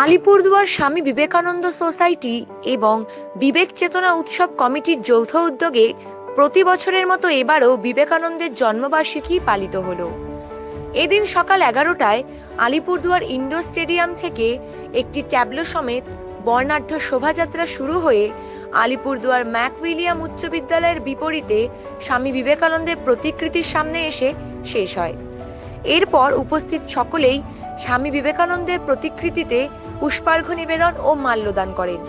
Alipurduar Swami Vivekananda society এবং বিবেক চেতনা উৎসব কমিটির যৌথ উদ্যোগে প্রতি বছরের মতো এবারও বিবেকানন্দের জন্মবার্ষিকী পালিত হলো। এদিন সকাল এগারোটায় আলিপুরদুয়ার ইন্ডোর স্টেডিয়াম থেকে একটি ট্যাবলো সমেত বর্ণাঢ্য শোভাযাত্রা শুরু হয়ে আলিপুরদুয়ার ম্যাক উইলিয়াম উচ্চ বিদ্যালয়ের বিপরীতে স্বামী বিবেকানন্দের প্রতিকৃতির সামনে এসে শেষ হয়। এরপর উপস্থিত সকলেই স্বামী বিবেকানন্দের প্রতিকৃতিতে পুষ্পার্ঘ্য নিবেদন ও মাল্যদান করেন।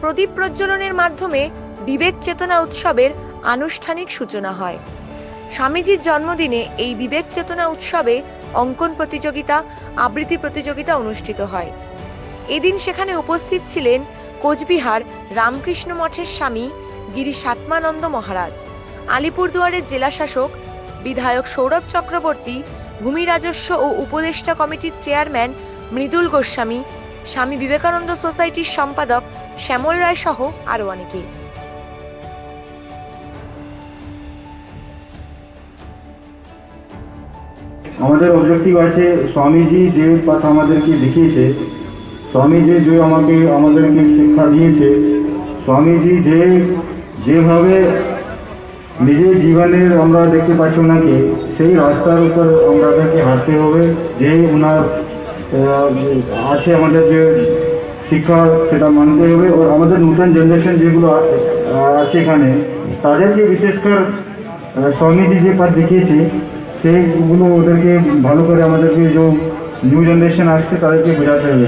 প্রদীপ প্রজ্বলনের মাধ্যমে বিবেক চেতনা উৎসবের আনুষ্ঠানিক সূচনা হয়। স্বামীজির জন্মদিনে এই বিবেক চেতনা উৎসবে অঙ্কন প্রতিযোগিতা, আবৃত্তি প্রতিযোগিতা অনুষ্ঠিত হয়। এদিন সেখানে উপস্থিত ছিলেন কোচবিহার রামকৃষ্ণ মঠের স্বামী গিরি সাতমানন্দ মহারাজ, আলিপুরদুয়ারের জেলা শাসক বিধায়ক সৌরভ চক্রবর্তী ভূমি রাজস্ব ও উপদেষ্টা কমিটির চেয়ারম্যান মৃদুল গোস্বামী, স্বামী বিবেকানন্দ সোসাইটির সম্পাদক শ্যামল রায় সহ আরও অনেকে। আমাদের অবজেক্টিভ আছে, স্বামীজি যে পথ আমাদেরকে দেখিয়েছে, স্বামীজি যে আমাকে, আমাদেরকে শিক্ষা দিয়েছে, স্বামীজি যে, যেভাবে নিজের জীবনের আমরা দেখতে পাচ্ছি ওনাকে সেই রাস্তার উপর আমাদেরকে হাঁটতে হবে যে ওনার আহ, আছে আমাদের যে শিক্ষা সেটা মানতে হবে। ও আমাদের নতুন জেনারেশন যেগুলো আ- আছে এখানে তাদেরকে বিশেষ করে আহ, স্বামীজি যে পথ দেখিয়েছে সেইগুলো ওদেরকে ভালো করে আমাদেরকে যে নিউ জেনারেশন আসছে তাদেরকে বোঝাতে হবে।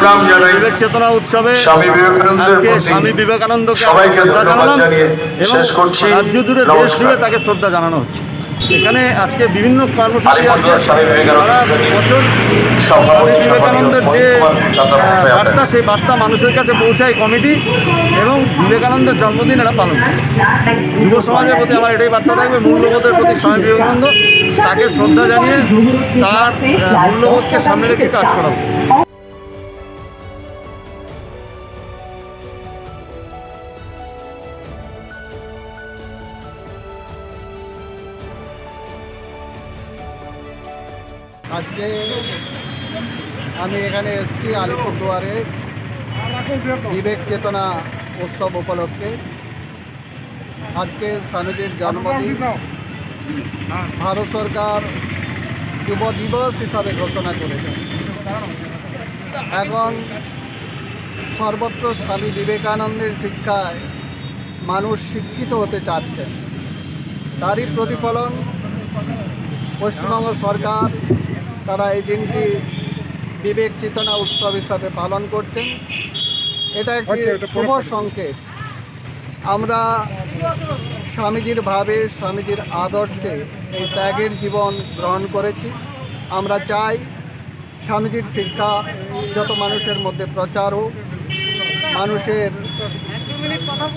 প্রণাম জানাই বিবেক চেতনা উৎসবে স্বামী বিবেকানন্দের প্রতি স্বামী বিবেকানন্দকে সবাইকে শ্রদ্ধা ধন্যবাদ জানিয়ে শেষ করছি। রাজ্য জুড়ে দেশ। জুড়ে তাকে শ্রদ্ধা জানানো হচ্ছে এখানে আজকে বিভিন্ন কর্মসূচি আছে স্বামী সারা বছর স্বামী বিবেকানন্দের যে বার্তা সেই বার্তা মানুষের কাছে পৌঁছায় কমিটি এবং বিবেকানন্দের জন্মদিন এটা পালন করে যুব সমাজের প্রতি আমার এটাই বার্তা থাকবে মূল্যবোধের প্রতি স্বামী বিবেকানন্দ তাকে শ্রদ্ধা জানিয়ে তার মূল্যবোধকে সামনে রেখে কাজ করা উচিত। আজকে আমি এখানে এসেছি আলিপুরদুয়ারে বিবেক চেতনা উৎসব উপলক্ষে। আজকে স্বামীজির জন্মদিন। ভারত সরকার যুব দিবস হিসাবে ঘোষণা করেছে। এখন সর্বত্র স্বামী বিবেকানন্দের শিক্ষায় মানুষ শিক্ষিত হতে চাচ্ছেন তারই প্রতিফলন পশ্চিমবঙ্গ সরকার তারা এই দিনটি বিবেক চেতনা উৎসব হিসাবে পালন করছেন। এটা একটি শুভ সংকেত। আমরা স্বামীজির ভাবে স্বামীজির আদর্শে এই ত্যাগের জীবন গ্রহণ করেছি। আমরা চাই স্বামীজির শিক্ষা যত মানুষের মধ্যে প্রচার হোক মানুষের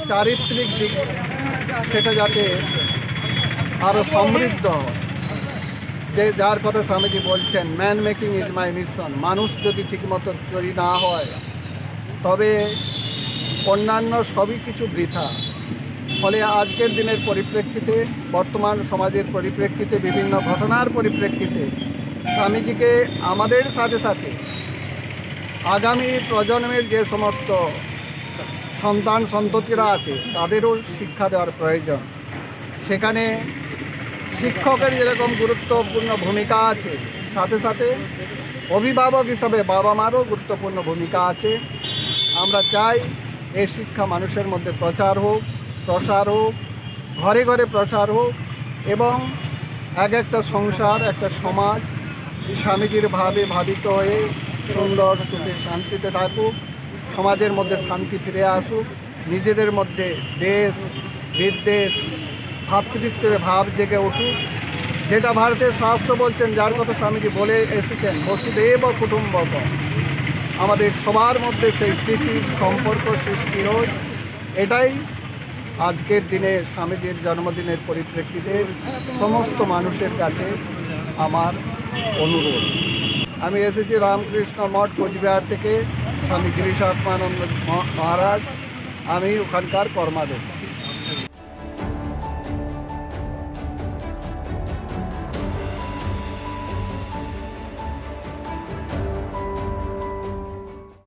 চারিত্রিক দিক সেটা যাতে আরও সমৃদ্ধ হয়। যে যার কথা স্বামীজি বলছেন man making is my mission মানুষ যদি ঠিকমতো তৈরি না হয়, তবে অন্যান্য সবই কিছু বৃথা। ফলে আজকের দিনের পরিপ্রেক্ষিতে, বর্তমান সমাজের পরিপ্রেক্ষিতে, বিভিন্ন ঘটনার পরিপ্রেক্ষিতে, স্বামীজিকে আমাদের সাথে সাথে আগামী প্রজন্মের যে সমস্ত সন্তান সন্ততিরা আছে, তাদেরও শিক্ষা দেওয়ার প্রয়োজন। সেখানে শিক্ষকের যেরকম গুরুত্বপূর্ণ ভূমিকা আছে, সাথে সাথে অভিভাবক হিসাবে বাবা মারও গুরুত্বপূর্ণ ভূমিকা আছে। আমরা চাই এই শিক্ষা মানুষের মধ্যে প্রচার হোক, প্রসার হোক, ঘরে ঘরে প্রসার হোক এবং এক একটা সংসার, একটা সমাজ স্বামীজির ভাবে ভাবিত হয়ে সুন্দর সুখে শান্তিতে থাকুক, সমাজের মধ্যে শান্তি ফিরে আসুক, নিজেদের মধ্যে দেশ, বিদ্বেষ ভ্রাতৃত্বের ভাব জেগে উঠুক। যেটা ভারতের শাস্ত্র বলছেন, যার কথা স্বামীজি বলে এসেছেন, বসুদেব কুটুম্বক আমাদের সবার মধ্যে সেই প্রীতির সম্পর্ক সৃষ্টি হোক। এটাই আজকের দিনে স্বামীজির জন্মদিনের পরিপ্রেক্ষিতে সমস্ত মানুষের কাছে আমার অনুরোধ। আমি এসেছি রামকৃষ্ণ মঠ, কোচবিহার থেকে, স্বামী গিরিশ আত্মানন্দ মহারাজ। আমি ওখানকার কর্মাদেশ